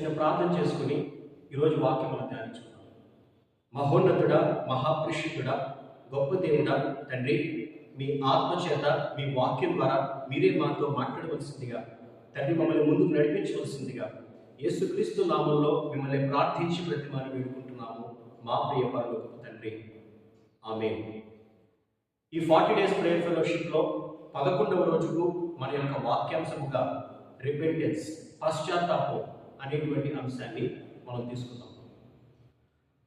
చిన్న ప్రార్థన చేసుకుని ఈరోజు వాక్యం మనం ధ్యానించుకున్నాం మహోన్నతుడా మహాపురుషుడా గొప్ప దేవుడా తండ్రి మీ ఆత్మ చేత మీ వాక్యం ద్వారా మీరే మాతో మాట్లాడవలసిందిగా తండ్రి మమ్మల్ని ముందుకు నడిపించవలసిందిగా యేసుక్రీస్తు నామంలో మిమ్మల్ని ప్రార్థించి ప్రతిమాని వేడుకుంటున్నాము మా ప్రియ పరలోకపు తండ్రి. ఆమె ఈ ఫార్టీ డేస్ ప్రేయర్ ఫెలోషిప్లో పదకొండవ రోజుకు మన యొక్క వాక్యాంశముగా రిపెంటెన్స్ పశ్చాత్తాపం అనేటువంటి అంశాన్ని మనం తీసుకుందాం.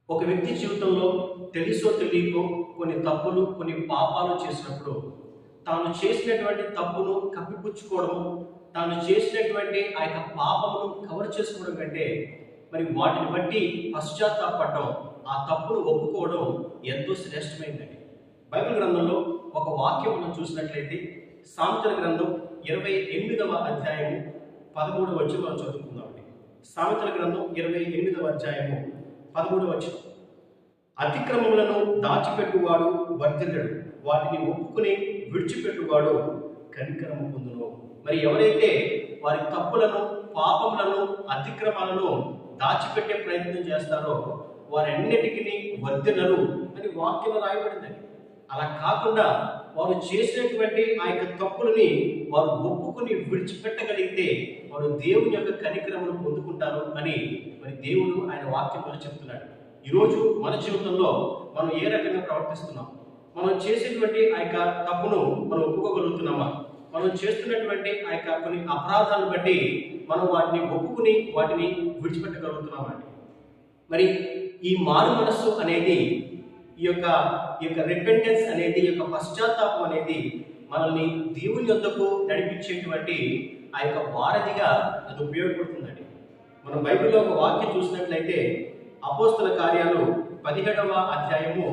ఒక వ్యక్తి జీవితంలో తెలుసో తెలియకో కొన్ని తప్పులు కొన్ని పాపాలు చేసినప్పుడు తాను చేసినటువంటి తప్పును కప్పిపుచ్చుకోవడము తాను చేసినటువంటి ఆ యొక్క పాపమును కవర్ చేసుకోవడం కంటే మరి వాటిని బట్టి పశ్చాత్తాపడడం ఆ తప్పును ఒప్పుకోవడం ఎంతో శ్రేష్టమైందండి. బైబిల్ గ్రంథంలో ఒక వాక్యం మనం చూసినట్లయితే సాంతల గ్రంథం ఇరవై ఎనిమిదవ అధ్యాయము పదమూడవ వచ్చి మనం చదువుకుందాం. సామెతల గ్రంథం ఇరవై ఎనిమిదవ అధ్యాయము పదమూడవ వచ్చి అతిక్రమములను దాచిపెట్టువాడు వర్ధిల్లడు వాటిని ఒప్పుకుని విడిచిపెట్టువాడు కనికరము పొందును. మరి ఎవరైతే వారి తప్పులను పాపములను అతిక్రమాలను దాచిపెట్టే ప్రయత్నం చేస్తారో వారన్నిటికీ వర్ధిల్లరు అని వాక్యం రాయబడిందండి అలా కాకుండా వారు చేసినటువంటి ఆ యొక్క తప్పులని వారు ఒప్పుకుని విడిచిపెట్టగలిగితే వారు దేవుని యొక్క కనికరమును పొందుకుంటారు అని మరి దేవుడు ఆయన వాక్యంలో చెప్తున్నాడు. ఈరోజు మన జీవితంలో మనం ఏ రకంగా ప్రవర్తిస్తున్నాం? మనం చేసేటువంటి ఆ యొక్క తప్పును మనం ఒప్పుకోగలుగుతున్నామా? మనం చేస్తున్నటువంటి ఆ యొక్క కొన్ని అపరాధాలను బట్టి మనం వాటిని ఒప్పుకుని వాటిని విడిచిపెట్టగలుగుతున్నామండి మరి ఈ మారు మనస్సు అనేది ఈ యొక్క ఈ యొక్క రిపెంటెన్స్ అనేది ఈ యొక్క పశ్చాత్తాపం అనేది మనల్ని దేవుని యొద్దకు నడిపించేటువంటి ఆ యొక్క వారధిగా అది ఉపయోగపడుతుందండి. మనం బైబిల్లో ఒక వాక్యం చూసినట్లయితే అపోస్తుల కార్యాలు పదిహేడవ అధ్యాయము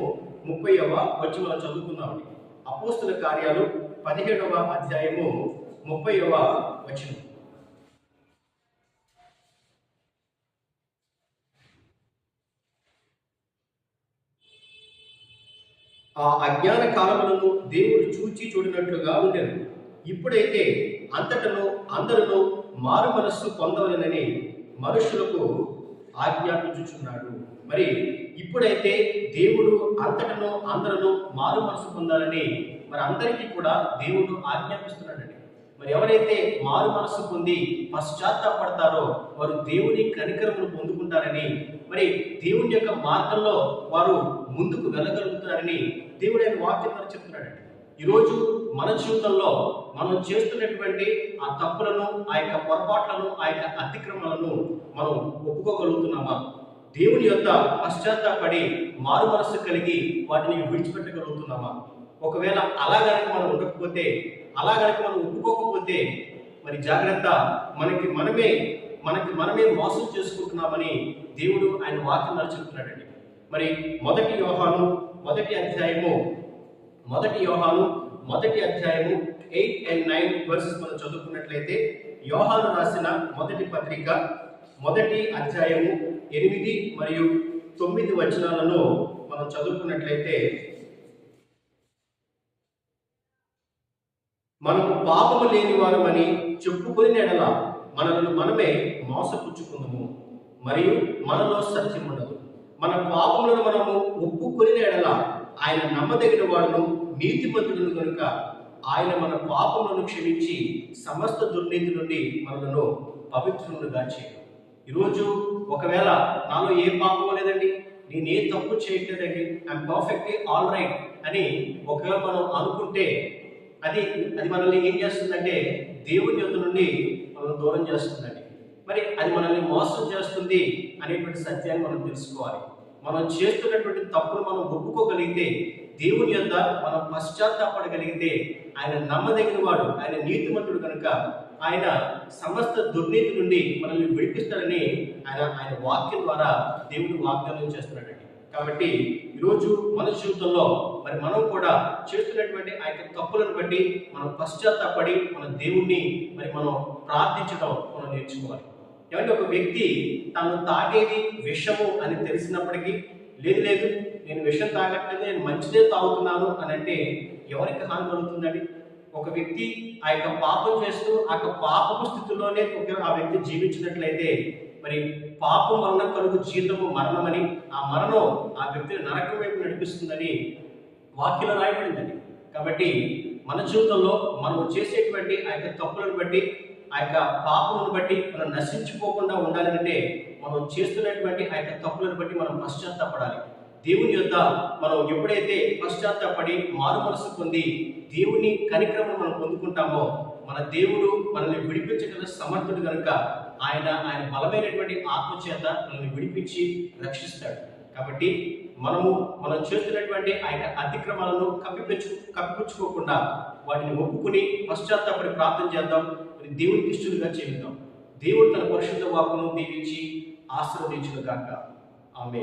ముప్పైవ వచ్చి మనం చదువుకుందామండి. అపోస్తుల కార్యాలు పదిహేడవ అధ్యాయము ముప్పైవ వచనం. ఆ అజ్ఞాన కాలములను దేవుడు చూచి చూడినట్లుగా ఉండేది ఇప్పుడైతే అంతటలో అందరిలో మారు మనస్సు పొందవలనని మనుషులకు ఆజ్ఞాపించుచున్నాడు. మరి ఇప్పుడైతే దేవుడు అంతటలో అందరిలో మారు మనసు పొందాలని మరి అందరికీ కూడా దేవుడు ఆజ్ఞాపిస్తున్నాడండి. మరి ఎవరైతే మారు మనస్సు పొంది పశ్చాత్తాపడతారో వారు దేవుని కనికరమును పొందుకుంటారని మరి దేవుని యొక్క మార్గంలో వారు ముందుకు వెళ్ళగలుగుతారని దేవుడు ఆయన వాక్యం ద్వారా ఈరోజు మన జీవితంలో మనం చేస్తున్నటువంటి ఆ తప్పులను ఆ యొక్క పొరపాట్లను ఆ యొక్క అతిక్రమాలను మనం ఒప్పుకోగలుగుతున్నామా? దేవుని యొక్క పశ్చాత్తాపడి మారు మనస్సు కలిగి వాటిని విడిచిపెట్టగలుగుతున్నామా? ఒకవేళ అలా కనుక మనం ఉండకపోతే అలా కనుక మనం ఒప్పుకోకపోతే మరి జాగ్రత్త మనకి మనమే మనకి మనమే మోసం చేసుకుంటున్నామని దేవుడు ఆయన వాక్యం చెప్తున్నాడండి. మరి మొదటి యోహాను మొదటి అధ్యాయము మొదటి యోహాను మొదటి అధ్యాయము ఎయిట్ అండ్ నైన్ వర్సెస్ మనం చదువుకున్నట్లయితే యోహాను రాసిన మొదటి పత్రిక మొదటి అధ్యాయము ఎనిమిది మరియు తొమ్మిది వచనాలను మనం చదువుకున్నట్లయితే మనకు పాపము లేని వారమని చెప్పుకొని ఎడల మనలను మనమే మోసపుచ్చుకుందాము మరియు మనలో సత్యం ఉండదు మన పాపములను మనము ఒప్పుకొని ఎడల ఆయన నమ్మదగిన వాడును నీతిమంతుడు కనుక ఆయన మన పాపములను క్షమించి సమస్త దుర్నీతి నుండి మనలను పవిత్రులుగా చేయడం. ఈరోజు ఒకవేళ నాలో ఏ పాపం లేదండి నేనే తప్పు చేయట్లేదండి ఐఎమ్ పర్ఫెక్ట్లీ ఆల్ రైట్ అని ఒకవేళ మనం అనుకుంటే అది అది మనల్ని ఏం చేస్తుందంటే దేవుని యొక్క నుండి మనల్ని దూరం చేస్తుందండి. మరి అది మనల్ని మోసం చేస్తుంది అనేటువంటి సత్యాన్ని మనం తెలుసుకోవాలి. మనం చేస్తున్నటువంటి తప్పును మనం ఒప్పుకోగలిగితే దేవుని యొక్క మనం పశ్చాత్తాపడగలిగితే ఆయన నమ్మదగిన వాడు ఆయన నీతిమంతుడు కనుక ఆయన సమస్త దుర్నీతి నుండి మనల్ని విడిపిస్తాడని ఆయన ఆయన వాక్యం ద్వారా దేవుడు వాగ్దానం చేస్తున్నాడండి. కాబట్టి ఈరోజు మన జీవితంలో మరి మనం కూడా చేస్తున్నటువంటి ఆ యొక్క తప్పులను బట్టి మనం పశ్చాత్తాపడి మన దేవుణ్ణి మరి మనం ప్రార్థించడం మనం నేర్చుకోవాలి. ఏమంటే ఒక వ్యక్తి తను తాగేది విషము అని తెలిసినప్పటికీ లేదు లేదు నేను విషం తాగట్లేదు నేను మంచిదే తాగుతున్నాను అని అంటే ఎవరికి హాని కలుగుతుందండి? ఒక వ్యక్తి ఆ యొక్క పాపం చేస్తూ ఆ యొక్క పాపపు స్థితిలోనే ఒక ఆ వ్యక్తి జీవించినట్లయితే మరి పాపం వలన కలుగు జీవితము మరణమని ఆ మరణం ఆ వ్యక్తిని నరకం వైపు నడిపిస్తుందని వాక్యలో రాయబడిందండి. కాబట్టి మన జీవితంలో మనం చేసేటువంటి ఆ యొక్క తప్పులను బట్టి ఆ యొక్క పాపమును బట్టి మనం నశించిపోకుండా ఉండాలంటే మనం చేస్తున్నటువంటి ఆ యొక్క తప్పులను బట్టి మనం పశ్చాత్తాపడాలి. దేవుని యొక్క మనం ఎప్పుడైతే పశ్చాత్తాపడి మారు మనసు పొంది దేవుని కనిక్రమం మనం పొందుకుంటామో మన దేవుడు మనల్ని విడిపించగల సమర్థుడు కనుక ఆయన ఆయన బలమైనటువంటి ఆత్మచేత మనల్ని విడిపించి రక్షిస్తాడు. కాబట్టి మనము మనం చేస్తున్నటువంటి ఆ యొక్క అతిక్రమాలను కప్పిపెచ్చు కప్పిపుచ్చుకోకుండా వాటిని ఒప్పుకుని పశ్చాత్తాపడి ప్రార్థన చేద్దాం. మరి దేవునికి ఇష్టలుగా చేద్దాం దేవుడు తన పరిశుద్ధ వాక్కును దీవించి ఆశీర్వదించుగాక ఆమె